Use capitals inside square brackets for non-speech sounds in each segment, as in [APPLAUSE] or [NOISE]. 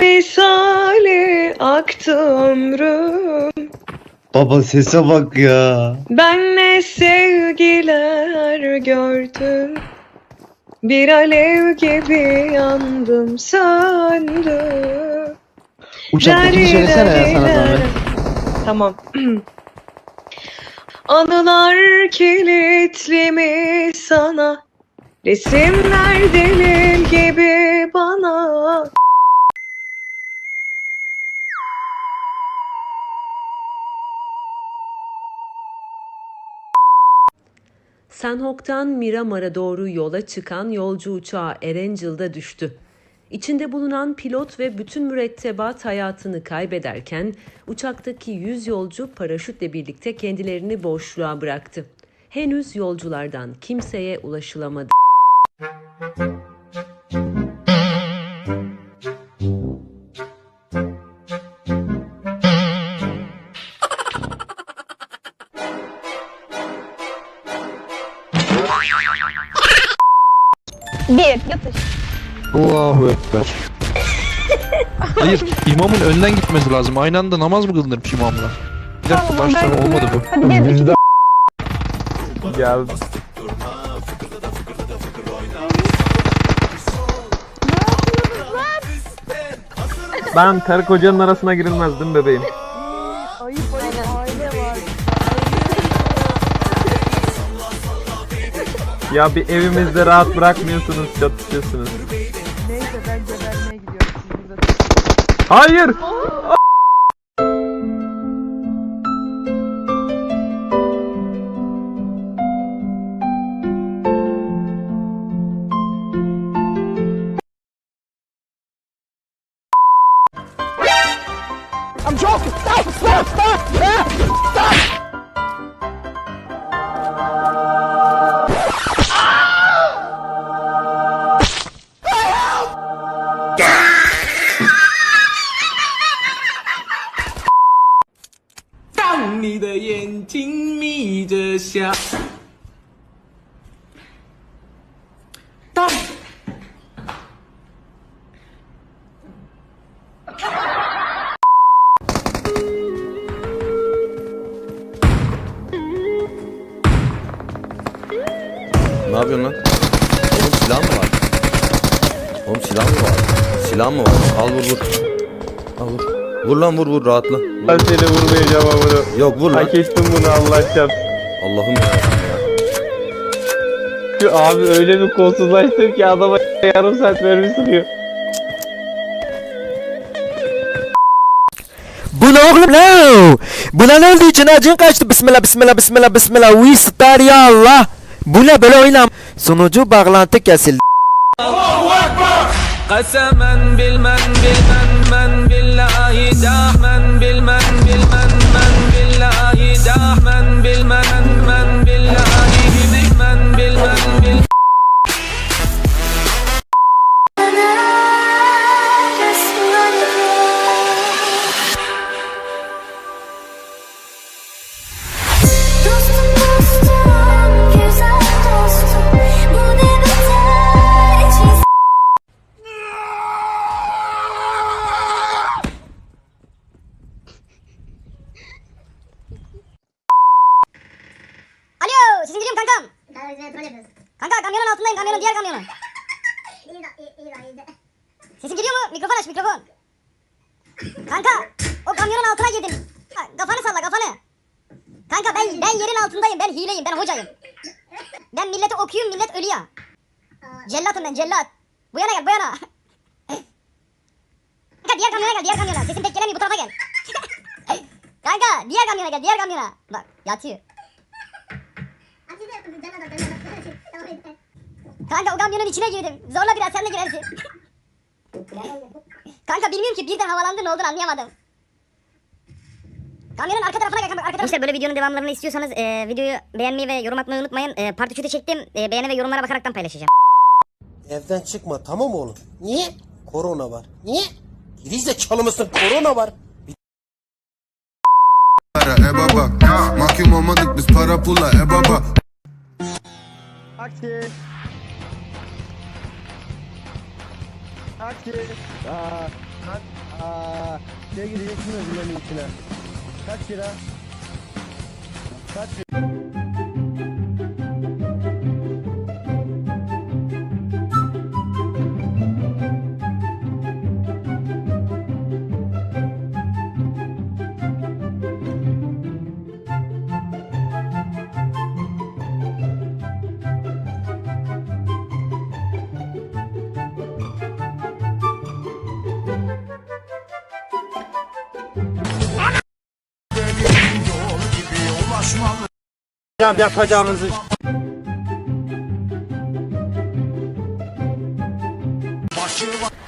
Misali aktı ömrüm. Baba sese bak ya. Ben ne sevgiler gördüm. Bir alev gibi yandım söndüm Uçaktakini söylesene ya sana zahmet. Tamam [CLEARS THROAT] Anılar kilitli mi sana Resimler delil gibi bana Sanhok'tan Miramar'a doğru yola çıkan yolcu uçağı Erangel'da düştü. İçinde bulunan pilot ve bütün mürettebat hayatını kaybederken uçaktaki 100 yolcu paraşütle birlikte kendilerini boşluğa bıraktı. Henüz yolculardan kimseye ulaşılamadı. Allahu Ekber. [LAUGHS] Hayır, imamın önden gitmesi lazım. Aynı anda namaz mı kılınırmış imamla? Bir dakika baştan olmadı bu. Geldi. Ben karı kocanın arasına girilmez değil mi bebeğim? Ya bir evimizde rahat bırakmıyorsunuz, çatışıyorsunuz. Hayır! Ne yapıyorsun lan? Oğlum silah mı var? Oğlum silah mı var? Silah mı var? Al vur vur. Al vur. Vur lan vur vur rahatla. Ben seni vurmayacağım amına. Yok vur lan. Hak bunu Allah çarpsın. Allah'ım ya. Abi öyle bir kolsuzlaştım ki adama yarım saat vermiş sürüyor. Bu ne oğlum lan? Buna ne oldu için acın kaçtı? Bismillah bismillah bismillah bismillah. We star ya Allah. Bu ne böyle oynam? Sonucu bağlantı kesildi. Allahu Ekber. Kasemen bilmem. Kanka ben ben yerin altındayım, ben hileyim, ben hocayım. Ben millete okuyayım, millet ölüyor. Cellatım ben, cellat. Bu yana gel, bu yana. Kanka diğer kamyona gel, diğer kamyona. Sesin pek gelemiyor, bu tarafa gel. Kanka, diğer kamyona gel, diğer kamyona. Bak, yatıyor. Kanka o kamyonun içine girdim. Zorla biraz sen de girersin. Kanka bilmiyorum ki birden havalandı ne olduğunu anlayamadım. Kamyonun arka tarafına gel arka tarafına. İşte böyle videonun devamlarını istiyorsanız e, videoyu beğenmeyi ve yorum atmayı unutmayın. E, part 3'ü de çektim. E, beğeni ve yorumlara bakaraktan paylaşacağım. Evden çıkma tamam oğlum. Niye? Korona var. Niye? Gerizekalı mısın? Korona var. E baba Mahkum olmadık biz para pula e baba Taksi. Taksi. Aa, aa, şey gideceksin ödüllerin içine. Kaç lira?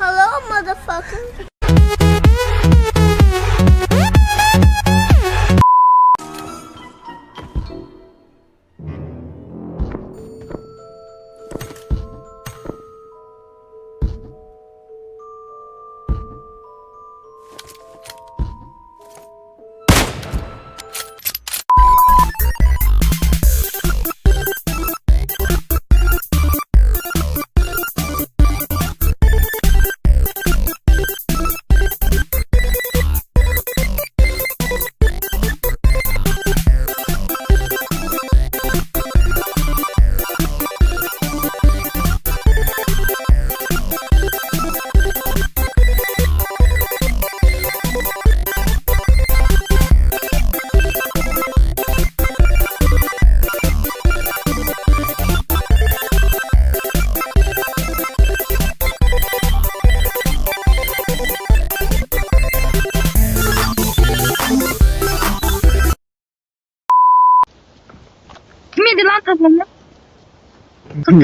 Hello motherfucker.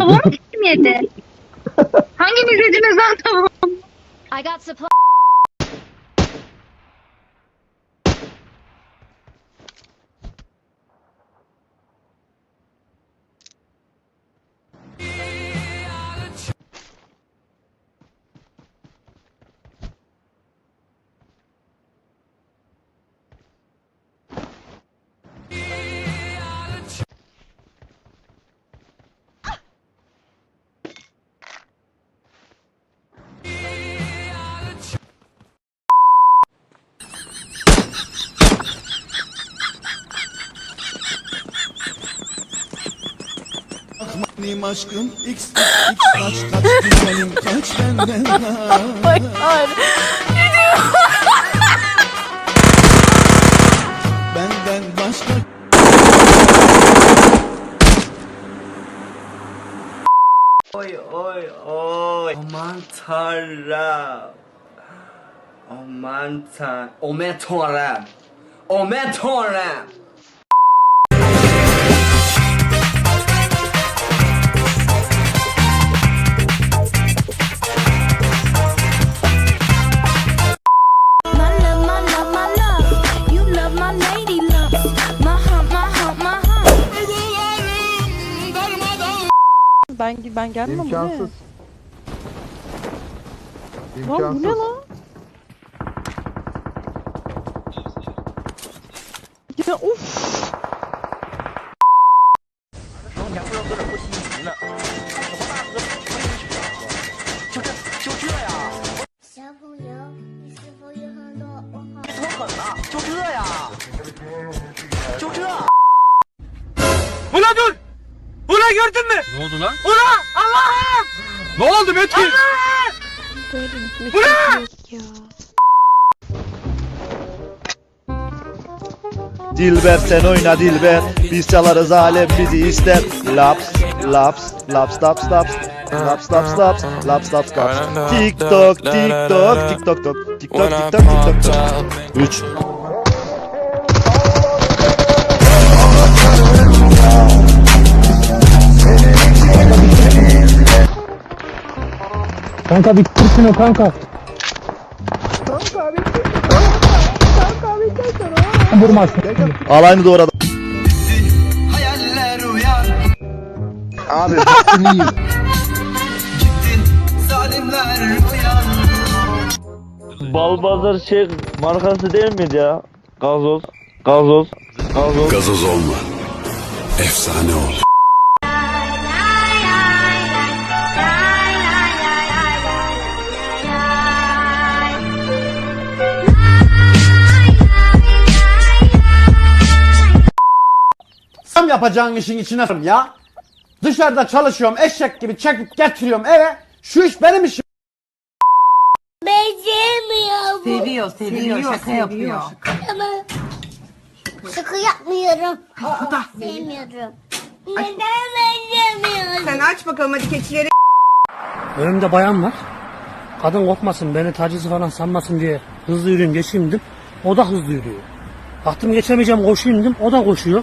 Tavuğumu kim yedi? Hanginiz yediniz lan tavuğumu? I got supply. Benim aşkım x x kaç kaç güzelim kaç benden [LAUGHS] Benden başka Oy oy oy. Aman tanrım. Aman tan. Aman tanrım. Aman tanrım. ben ben gelmem İmkansız. Bu ne? Lan bu İmkansız. ne lan? Ya of. Bu ne dur? Ula gördün mü? Ne oldu lan? Ula! Allah'ım! Ne oldu Metin? Ula! Dilber sen oyna Dilber. Biz çalarız alem bizi ister. Laps, laps, laps, laps, laps. Laps, laps, laps, laps, laps, laps. TikTok, TikTok, TikTok, tok. TikTok, TikTok, TikTok, tok. 3. Kanka bitirsin o kanka. Vurmaz. Al aynı doğru adam. Hayaller uyan Abi baktın iyi. Gittin zalimler uyan Balbazar şey markası değil miydi ya? Gazoz. Gazoz. Gazoz. Gazoz olma Efsane ol yapacağın işin içine sarım ya. Dışarıda çalışıyorum eşek gibi çekip getiriyorum eve. Şu iş benim işim. Beceremiyor bu. Seviyor, seviyor, Seviyor, şaka seviyor, yapıyor. şaka. Ama sıkı yapmıyorum. Bu. Sevmiyorum. Neden beceremiyorum? Sen aç bakalım hadi keçileri. Önümde bayan var. Kadın korkmasın beni taciz falan sanmasın diye hızlı yürüyeyim geçeyim dedim. O da hızlı yürüyor. Baktım geçemeyeceğim koşayım dedim. O da koşuyor.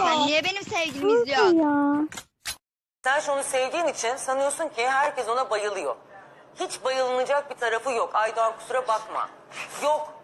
Sen niye benim sevgilimi izliyorsun? ya. Sen onu sevdiğin için sanıyorsun ki herkes ona bayılıyor. Hiç bayılınacak bir tarafı yok. Aydoğan kusura bakma. Yok.